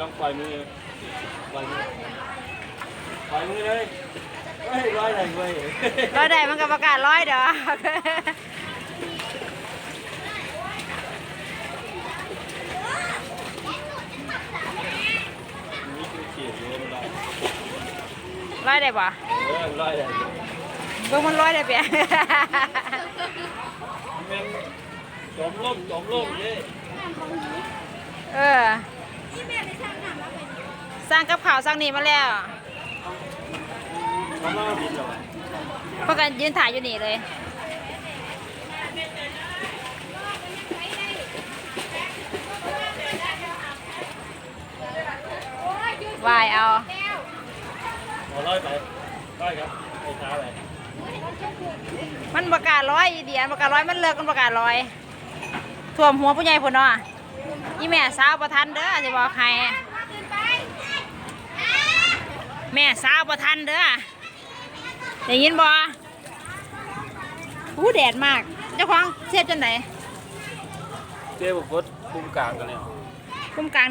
ลองปล่อยมือปล่อยมือปล่อยมือเลยเฮ้ยร้อยไหนเว้ยร้อยได้มันก็ประกาศร้อยเด้อนี่คือเขียนอยู่มันได้ร้อยได้บ่เออร้อยไหนเบิ่งมันร้อยได้เปียแม่งจมล่มจมล่มเลยเออ สร้างกับข่าวสร้างนี่มาแล้วเขามาบินเหรอเพราะกันยืนถ่ายอยู่นี่เลยวายเอาเอาร้อยไปร้อยครับไปช้าไปมันประกาศร้อยอีเดียนประกาศร้อยมันเลิกมันประกาศร้อยท่วมหัวผู้ใหญ่พุ่นเนาะอีแม่สาวประทันเด้อจะบอกใคร แม่สาวประทันเด้อได้ยินบ่หูแดดมากเจ้าของเสียบจังไหนเจ๊บุกบดคุ้มกลางกันเลยคุ้มกลาง